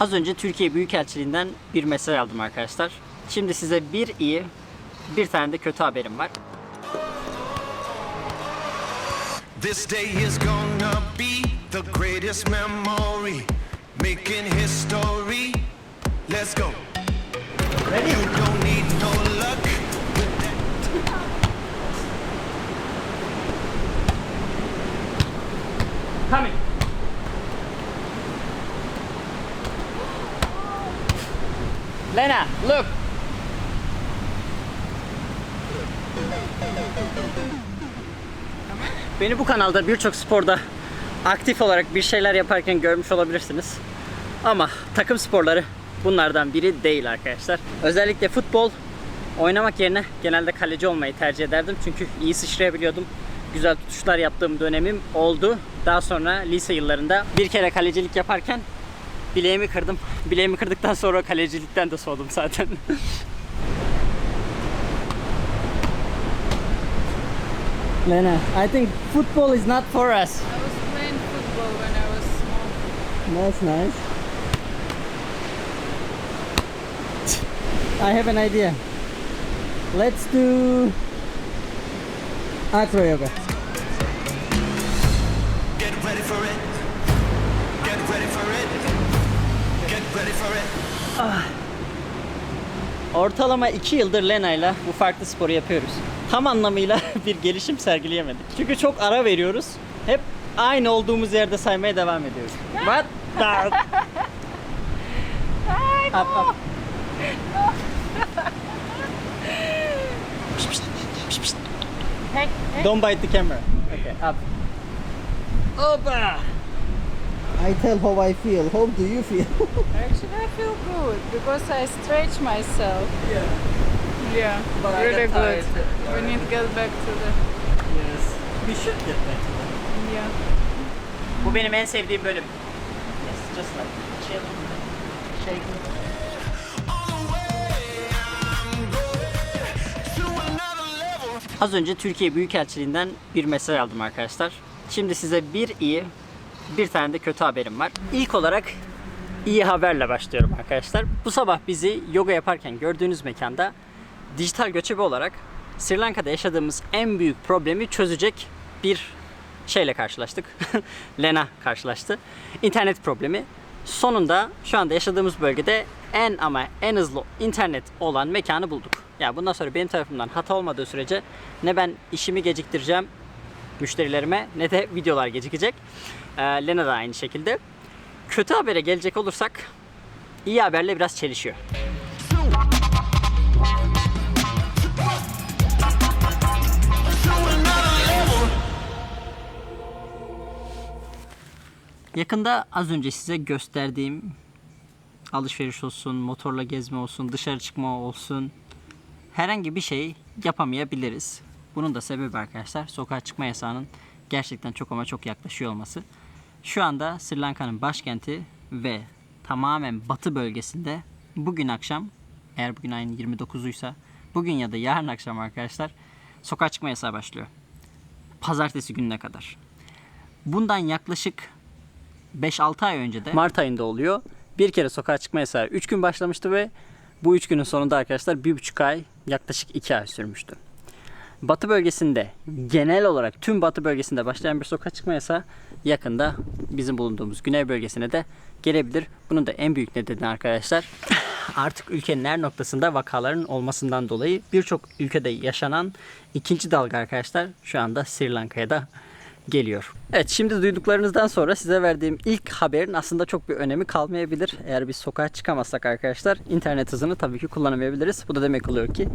Az önce Türkiye Büyükelçiliğinden bir mesaj aldım arkadaşlar. Şimdi size bir iyi, bir tane de kötü haberim var. This day is gonna be the greatest memory, making history. Let's go. Lena, look. Beni bu kanalda birçok sporda aktif olarak bir şeyler yaparken görmüş olabilirsiniz. Ama takım sporları bunlardan biri değil arkadaşlar. Özellikle futbol oynamak yerine genelde kaleci olmayı tercih ederdim. Çünkü iyi sıçrayabiliyordum. Güzel tutuşlar yaptığım dönemim oldu. Daha sonra lise yıllarında bir kere kalecilik yaparken bileğimi kırdım. Bileğimi kırdıktan sonra kalecilikten de soğudum zaten. Lena, I think football is not for us. I was playing football when I was small. That's nice. I have an idea. Let's do acro yoga. İt. Ortalama 2 yıldır Lena'yla bu farklı sporu yapıyoruz. Tam anlamıyla bir gelişim sergileyemedik. Çünkü çok ara veriyoruz. Hep aynı olduğumuz yerde saymaya devam ediyoruz. What the... Up, up. Don't bite the camera. Okay, up. Opa! I tell how I feel. How do you feel? Actually, I feel good because I stretch myself. yeah. Yeah, But really good. tired. We need to get back to the. Yes. We should get back to that. Yeah. Bu benim en sevdiğim bölüm. Yes, just like chill, shaking. On the way, I'm going to another level. Az önce Türkiye Büyükelçiliğinden bir mesaj aldım arkadaşlar. Şimdi size bir iyi, bir tane de kötü haberim var. İlk olarak iyi haberle başlıyorum arkadaşlar. Bu sabah bizi yoga yaparken gördüğünüz mekanda dijital göçebe olarak Sri Lanka'da yaşadığımız en büyük problemi çözecek bir şeyle karşılaştık. Lena karşılaştı. İnternet problemi. Sonunda şu anda yaşadığımız bölgede en ama en hızlı internet olan mekanı bulduk. Ya bundan sonra benim tarafımdan hata olmadığı sürece ne ben işimi geciktireceğim müşterilerime ne de videolar gecikecek. Ee, Lena da aynı şekilde. Kötü habere gelecek olursak iyi haberle biraz çelişiyor. Yakında az önce size gösterdiğim alışveriş olsun, motorla gezme olsun, dışarı çıkma olsun herhangi bir şey yapamayabiliriz. Bunun da sebebi arkadaşlar sokağa çıkma yasağının gerçekten çok ama çok yaklaşıyor olması. Şu anda Sri Lanka'nın başkenti ve tamamen batı bölgesinde bugün akşam eğer bugün ayın 29'uysa bugün ya da yarın akşam arkadaşlar sokağa çıkma yasağı başlıyor. Pazartesi gününe kadar. Bundan yaklaşık 5-6 ay önce de Mart ayında oluyor. Bir kere sokağa çıkma yasağı 3 gün başlamıştı ve bu 3 günün sonunda arkadaşlar 1,5 ay yaklaşık 2 ay sürmüştü. Batı bölgesinde genel olarak tüm batı bölgesinde başlayan bir sokağa çıkma yasağı yakında bizim bulunduğumuz güney bölgesine de gelebilir. Bunun da en büyük nedeni arkadaşlar artık ülkenin her noktasında vakaların olmasından dolayı birçok ülkede yaşanan ikinci dalga arkadaşlar şu anda Sri Lanka'ya da geliyor. Evet şimdi duyduklarınızdan sonra size verdiğim ilk haberin aslında çok bir önemi kalmayabilir. Eğer biz sokağa çıkamazsak arkadaşlar internet hızını tabii ki kullanamayabiliriz. Bu da demek oluyor ki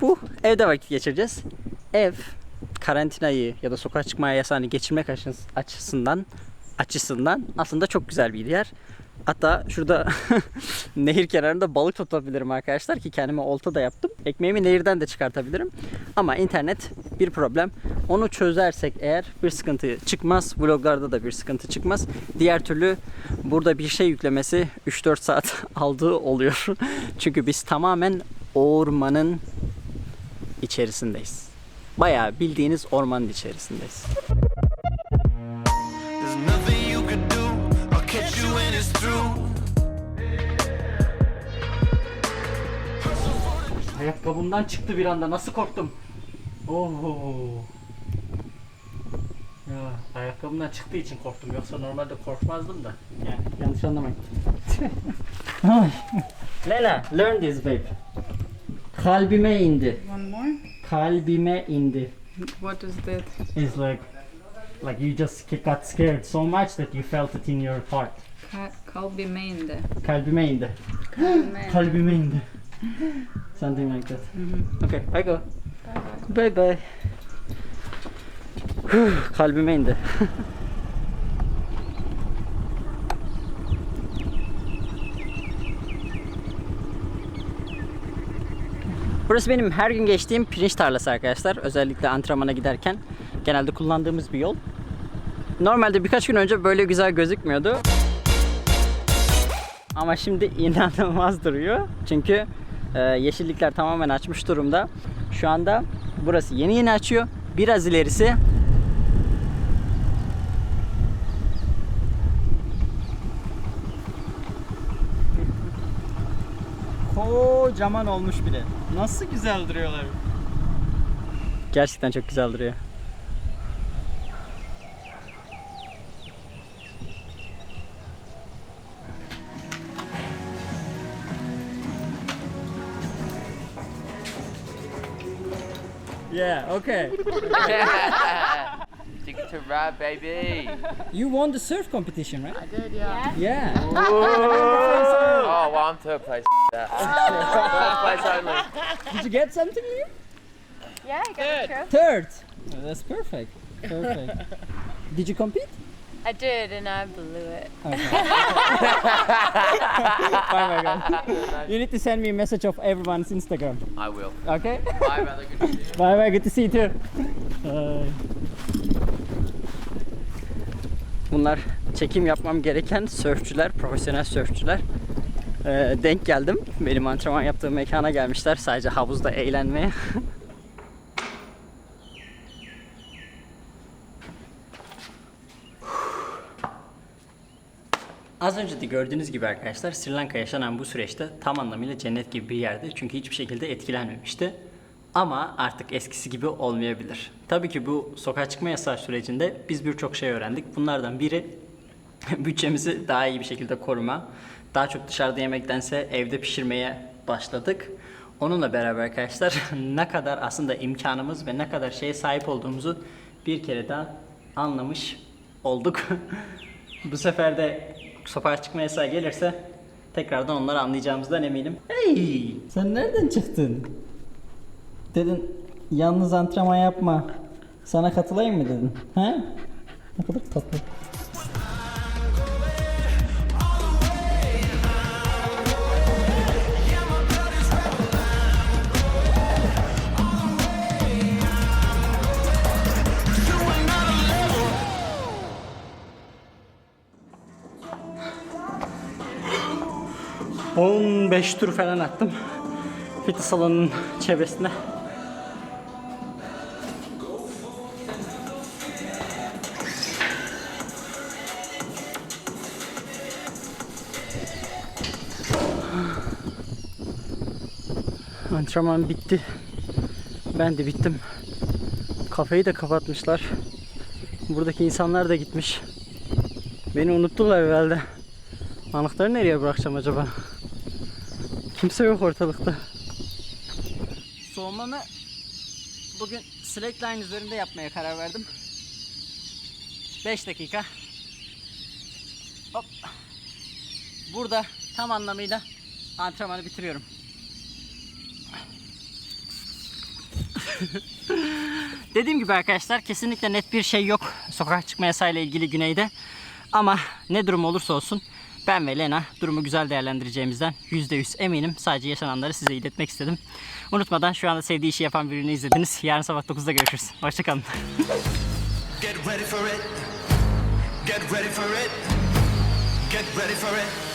bu evde vakit geçireceğiz. Ev karantinayı ya da sokağa çıkmaya yasağını geçirmek açıs- açısından açısından aslında çok güzel bir yer. Hatta şurada nehir kenarında balık tutabilirim arkadaşlar ki kendime olta da yaptım. Ekmeğimi nehirden de çıkartabilirim. Ama internet bir problem. Onu çözersek eğer bir sıkıntı çıkmaz. Vloglarda da bir sıkıntı çıkmaz. Diğer türlü burada bir şey yüklemesi 3-4 saat aldığı oluyor. Çünkü biz tamamen ormanın içerisindeyiz. Bayağı bildiğiniz ormanın içerisindeyiz. Ayakkabımdan çıktı bir anda nasıl korktum. Oho. Ya, ayakkabımdan çıktığı için korktum. Yoksa normalde korkmazdım da. Yani yanlış anlamayın. Lena, learn this babe. Kalbime indi. One more. Kalbime indi. What is that? It's like like you just got scared so much that you felt it in your heart. Ka- kalbime indi. Kalbime indi. Kalbime. Kalbime indi. Something like that. Okay, I go. Bye bye. Huh, Kalbime indi. Burası benim her gün geçtiğim pirinç tarlası arkadaşlar. Özellikle antrenmana giderken genelde kullandığımız bir yol. Normalde birkaç gün önce böyle güzel gözükmüyordu. Ama şimdi inanılmaz duruyor. Çünkü e, yeşillikler tamamen açmış durumda. Şu anda burası yeni yeni açıyor. Biraz ilerisi kocaman olmuş bile. Nasıl güzel duruyorlar. Gerçekten çok güzel duruyor. Yeah, okay. Ticket to ride, baby. You won the surf competition, right? I did, yeah. Yeah. Oh, well, I'm third place. Place only. Did you get something here? Yeah, I got a trophy. Third. Oh, that's perfect. Perfect. Did you compete? I did, and I blew it. Okay. oh my god. You need to send me a message of everyone's Instagram. I will. Okay? Bye, brother. Good to see you. Bye bye. Good to see you too. Bye. Bunlar çekim yapmam gereken sörfçüler, profesyonel sörfçüler. Ee, denk geldim. Benim antrenman yaptığım mekana gelmişler sadece havuzda eğlenmeye. Az önce de gördüğünüz gibi arkadaşlar Sri Lanka yaşanan bu süreçte tam anlamıyla cennet gibi bir yerdi. Çünkü hiçbir şekilde etkilenmemişti. Ama artık eskisi gibi olmayabilir. Tabii ki bu sokağa çıkma yasağı sürecinde biz birçok şey öğrendik. Bunlardan biri bütçemizi daha iyi bir şekilde koruma. Daha çok dışarıda yemektense evde pişirmeye başladık. Onunla beraber arkadaşlar ne kadar aslında imkanımız ve ne kadar şeye sahip olduğumuzu bir kere daha anlamış olduk. Bu sefer de sokağa çıkma yasağı gelirse tekrardan onları anlayacağımızdan eminim. Hey! Sen nereden çıktın? Dedin yalnız antrenman yapma. Sana katılayım mı dedin? He? Ne kadar tatlı. ...15 tur falan attım. Fitness salonunun çevresinde. Antrenman bitti. Ben de bittim. Kafeyi de kapatmışlar. Buradaki insanlar da gitmiş. Beni unuttular herhalde. Anahtarı nereye bırakacağım acaba? Kimse yok ortalıkta. Soğumamı bugün slackline üzerinde yapmaya karar verdim. 5 dakika. Hop. Burada tam anlamıyla antrenmanı bitiriyorum. Dediğim gibi arkadaşlar kesinlikle net bir şey yok sokağa çıkma yasayla ilgili güneyde. Ama ne durum olursa olsun ben ve Lena durumu güzel değerlendireceğimizden %100 eminim. Sadece yaşananları size iletmek istedim. Unutmadan şu anda sevdiği işi yapan birini izlediniz. Yarın sabah 9'da görüşürüz. Hoşçakalın. Get ready for it. Get ready for it. Get ready for it.